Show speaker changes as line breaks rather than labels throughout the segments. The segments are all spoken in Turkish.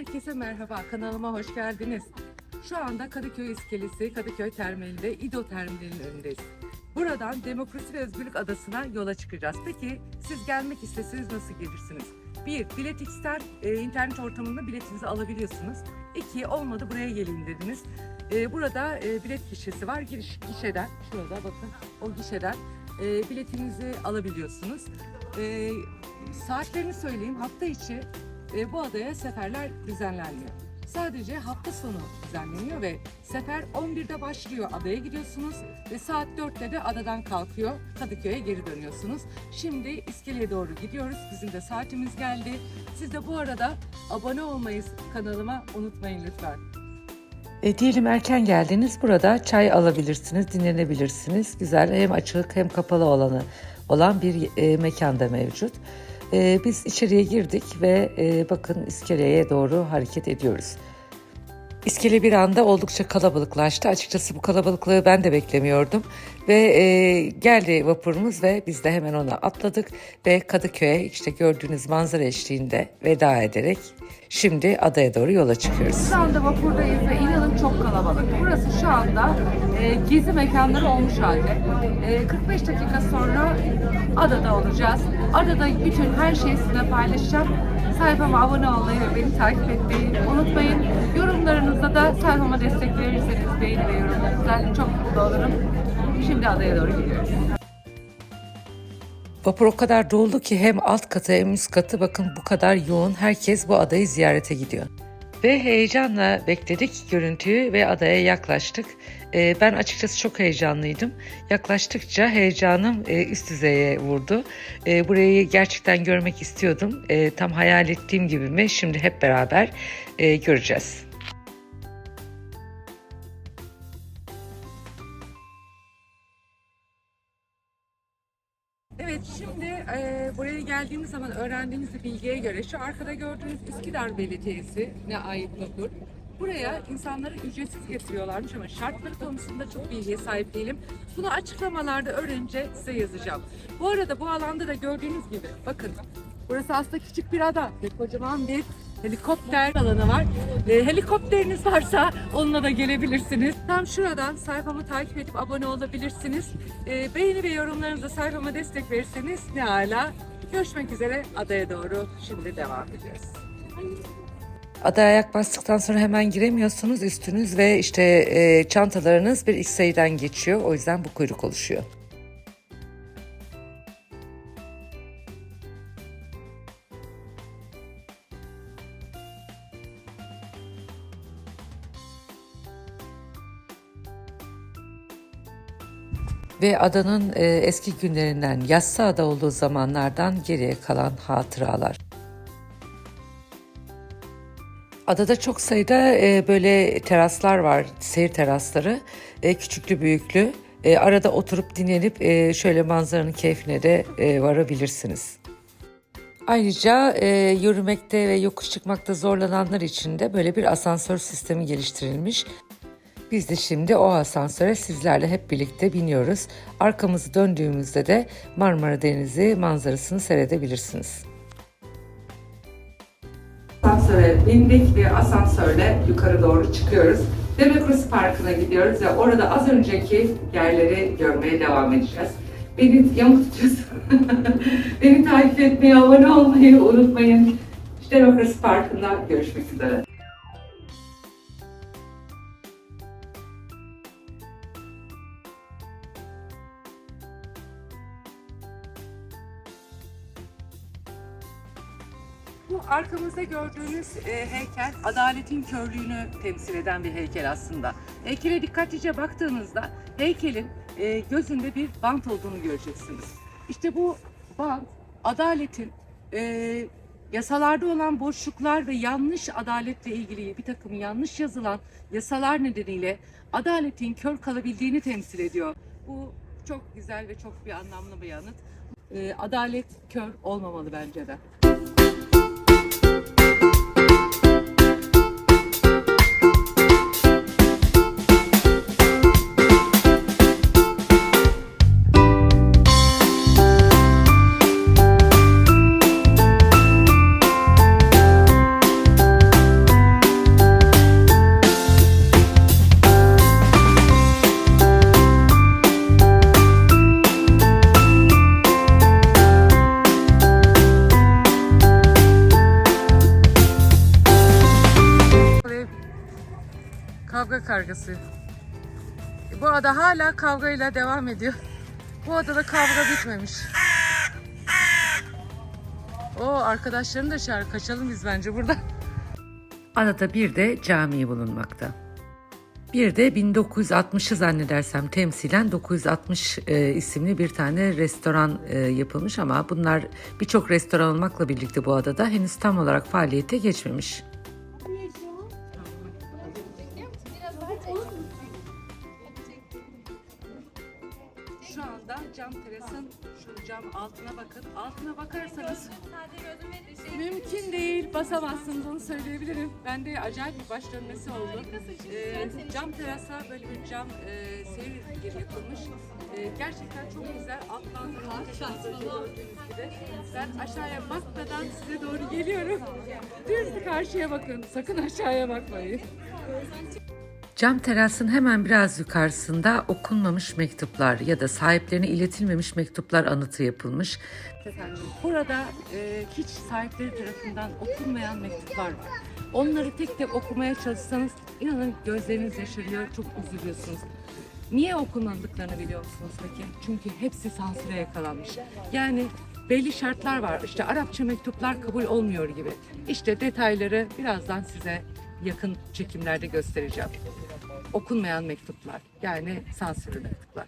Herkese merhaba, kanalıma hoş geldiniz. Şu anda Kadıköy İskelesi, Kadıköy Terminali'nde İdo Terminali'nin önündeyiz. Buradan Demokrasi ve Özgürlük Adası'na yola çıkacağız. Peki siz gelmek isteseniz nasıl gelirsiniz? Bir, Bilet X'ten e, internet ortamında biletinizi alabiliyorsunuz. İki, olmadı buraya gelin dediniz. E, burada e, bilet gişesi var. Giriş gişeden, şurada bakın o gişeden e, biletinizi alabiliyorsunuz. E, saatlerini söyleyeyim. Hafta içi e, bu adaya seferler düzenlenmiyor. Sadece hafta sonu düzenleniyor ve sefer 11'de başlıyor adaya gidiyorsunuz ve saat 4'te de adadan kalkıyor Kadıköy'e geri dönüyorsunuz. Şimdi iskeleye doğru gidiyoruz. Bizim de saatimiz geldi. Siz de bu arada abone olmayı kanalıma unutmayın lütfen.
E, diyelim erken geldiniz. Burada çay alabilirsiniz, dinlenebilirsiniz. Güzel hem açık hem kapalı olanı olan bir e, mekanda mevcut. E, biz içeriye girdik ve e, bakın iskeleye doğru hareket ediyoruz. İskele bir anda oldukça kalabalıklaştı. Açıkçası bu kalabalıklığı ben de beklemiyordum. Ve e, geldi vapurumuz ve biz de hemen ona atladık. Ve Kadıköy'e işte gördüğünüz manzara eşliğinde veda ederek şimdi adaya doğru yola çıkıyoruz.
Şu anda vapurdayız ve inanın çok kalabalık. Burası şu anda e, gezi mekanları olmuş halde. E, 45 dakika sonra adada olacağız. Adada bütün her şeyi sizinle paylaşacağım. Sayfama abone olmayı ve beni takip etmeyi unutmayın. Yorumlarınızda da sayfama destek verirseniz beğeni ve yorumlarınızla çok mutlu olurum. Şimdi adaya doğru gidiyoruz.
Vapur o kadar doldu ki hem alt katı hem üst katı bakın bu kadar yoğun. Herkes bu adayı ziyarete gidiyor. Ve heyecanla bekledik görüntüyü ve adaya yaklaştık. Ee, ben açıkçası çok heyecanlıydım. Yaklaştıkça heyecanım e, üst düzeye vurdu. E, burayı gerçekten görmek istiyordum. E, tam hayal ettiğim gibi mi? Şimdi hep beraber e, göreceğiz.
Geldiğimiz zaman öğrendiğimiz bilgiye göre şu arkada gördüğünüz Üsküdar Belediyesi ne ait vapur. Buraya insanları ücretsiz getiriyorlarmış ama şartları konusunda çok bilgiye sahip değilim. Bunu açıklamalarda öğrenince size yazacağım. Bu arada bu alanda da gördüğünüz gibi bakın burası aslında küçük bir ada ve kocaman bir helikopter alanı var. E, helikopteriniz varsa onunla da gelebilirsiniz. Tam şuradan sayfamı takip edip abone olabilirsiniz. E, beğeni ve yorumlarınızla sayfama destek verirseniz ne ala. Görüşmek üzere adaya doğru şimdi devam ediyoruz.
Adaya ayak bastıktan sonra hemen giremiyorsunuz. Üstünüz ve işte e, çantalarınız bir X-ray'den geçiyor. O yüzden bu kuyruk oluşuyor. Ve adanın e, eski günlerinden, yassı ada olduğu zamanlardan geriye kalan hatıralar. Adada çok sayıda e, böyle teraslar var, seyir terasları, e, küçüklü büyüklü. E, arada oturup dinlenip e, şöyle manzaranın keyfine de e, varabilirsiniz. Ayrıca e, yürümekte ve yokuş çıkmakta zorlananlar için de böyle bir asansör sistemi geliştirilmiş. Biz de şimdi o asansöre sizlerle hep birlikte biniyoruz. Arkamızı döndüğümüzde de Marmara Denizi manzarasını seyredebilirsiniz.
Asansöre bindik ve asansörle yukarı doğru çıkıyoruz. Demokrasi Parkı'na gidiyoruz ve orada az önceki yerleri görmeye devam edeceğiz. Beni tutuyorsun. Beni takip etmeyi, abone olmayı unutmayın. Demokrasi Parkı'nda görüşmek üzere. Bu arkamızda gördüğünüz e, heykel adaletin körlüğünü temsil eden bir heykel aslında. Heykele dikkatlice baktığınızda heykelin e, gözünde bir bant olduğunu göreceksiniz. İşte bu bant adaletin e, yasalarda olan boşluklar ve yanlış adaletle ilgili bir takım yanlış yazılan yasalar nedeniyle adaletin kör kalabildiğini temsil ediyor. Bu çok güzel ve çok bir anlamlı bir yanıt. E, adalet kör olmamalı bence de. Kavga kargası. Bu ada hala kavgayla devam ediyor. Bu adada kavga bitmemiş. O arkadaşlarını da çağır. Kaçalım biz bence burada.
Adada bir de cami bulunmakta. Bir de 1960'ı zannedersem temsilen 960 e, isimli bir tane restoran e, yapılmış ama bunlar birçok restoran olmakla birlikte bu adada henüz tam olarak faaliyete geçmemiş.
Basamazsınız onu söyleyebilirim. Ben de acayip bir baş dönmesi oldu. Ee, cam terasa böyle bir cam e, seyir yeri yapılmış. Ee, gerçekten çok güzel. Alt manzara muhteşem gördüğünüz gibi. Ben aşağıya bakmadan size doğru geliyorum. Düz karşıya bakın. Sakın aşağıya bakmayın.
Cam terasın hemen biraz yukarısında okunmamış mektuplar ya da sahiplerine iletilmemiş mektuplar anıtı yapılmış.
Burada e, hiç sahipleri tarafından okunmayan mektuplar var. Onları tek tek okumaya çalışsanız inanın gözleriniz yaşarıyor, çok üzülüyorsunuz. Niye okunmadıklarını biliyor musunuz peki? Çünkü hepsi sansüre yakalanmış. Yani belli şartlar var. İşte Arapça mektuplar kabul olmuyor gibi. İşte detayları birazdan size yakın çekimlerde göstereceğim. Okunmayan mektuplar. Yani sansürlü mektuplar.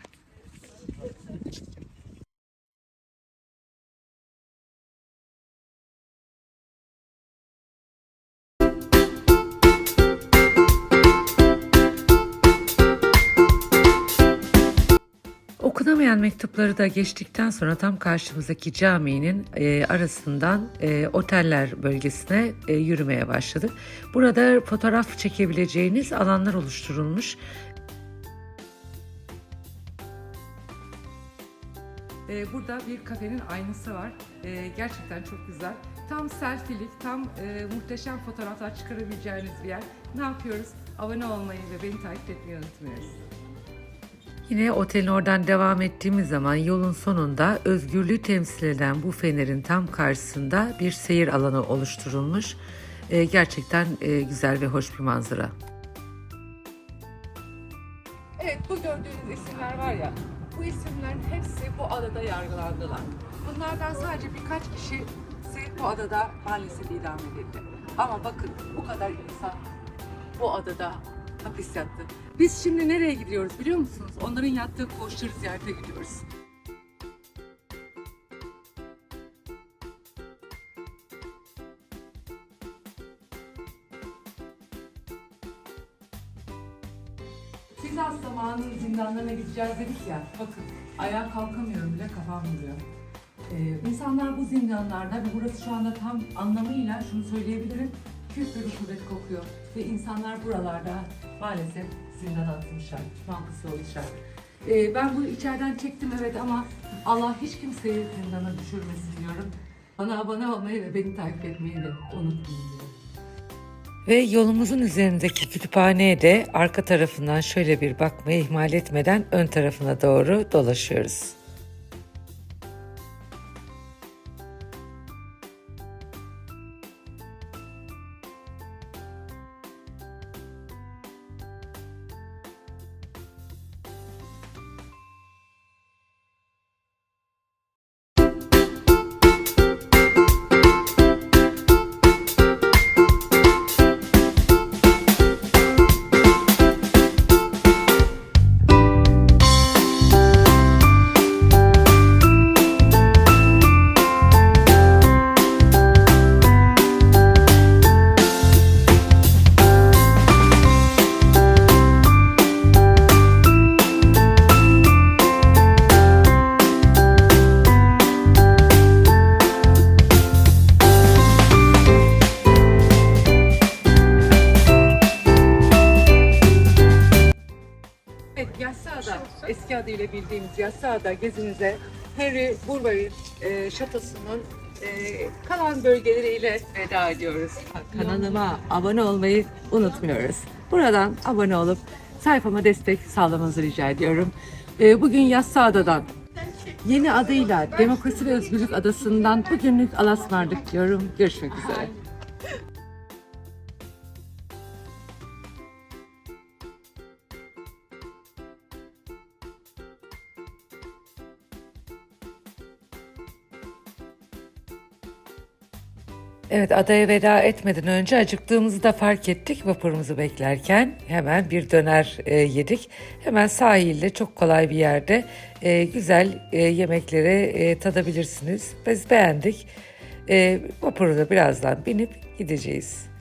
Okunamayan mektupları da geçtikten sonra tam karşımızdaki caminin e, arasından e, oteller bölgesine e, yürümeye başladık. Burada fotoğraf çekebileceğiniz alanlar oluşturulmuş.
Ee, burada bir kafenin aynası var. Ee, gerçekten çok güzel. Tam selfie'lik, tam e, muhteşem fotoğraflar çıkarabileceğiniz bir yer. Ne yapıyoruz? Abone olmayı ve beni takip etmeyi unutmuyoruz.
Yine otelin oradan devam ettiğimiz zaman yolun sonunda özgürlüğü temsil eden bu fenerin tam karşısında bir seyir alanı oluşturulmuş. E, gerçekten e, güzel ve hoş bir manzara.
Evet, bu gördüğünüz isimler var ya, bu isimlerin hepsi bu adada yargılandılar. Bunlardan sadece birkaç kişi bu adada maalesef idam edildi. Ama bakın bu kadar insan bu adada hapis yattı. Biz şimdi nereye gidiyoruz biliyor musunuz? Onların yattığı koğuşları ziyarete gidiyoruz. Biz az zamanın zindanlarına gideceğiz dedik ya. Bakın ayağa kalkamıyorum bile kafam vuruyor. Ee, insanlar bu zindanlarda burası şu anda tam anlamıyla şunu söyleyebilirim. Küf bir kokuyor. Ve insanlar buralarda maalesef zindana atılmışlar. Mahpus olmuşlar. Ee, ben bunu içeriden çektim evet ama Allah hiç kimseyi zindana düşürmesin diyorum. Bana abone olmayı ve beni takip etmeyi de unutmayın diyorum.
Ve yolumuzun üzerindeki kütüphaneye de arka tarafından şöyle bir bakmayı ihmal etmeden ön tarafına doğru dolaşıyoruz.
Eski adıyla bildiğimiz Yassıada gezimize Henry Burberry e, şatosunun e, kalan bölgeleriyle veda ediyoruz. Kanalıma abone olmayı unutmuyoruz. Buradan abone olup sayfama destek sağlamanızı rica ediyorum. E, bugün Yassıada'dan yeni adıyla Demokrasi ve Özgürlük Adası'ndan bugünlük alasmardık diyorum. Görüşmek üzere.
Evet adaya veda etmeden önce acıktığımızı da fark ettik vapurumuzu beklerken. Hemen bir döner e, yedik. Hemen sahilde çok kolay bir yerde e, güzel e, yemekleri e, tadabilirsiniz. Biz beğendik. E, vapuru da birazdan binip gideceğiz.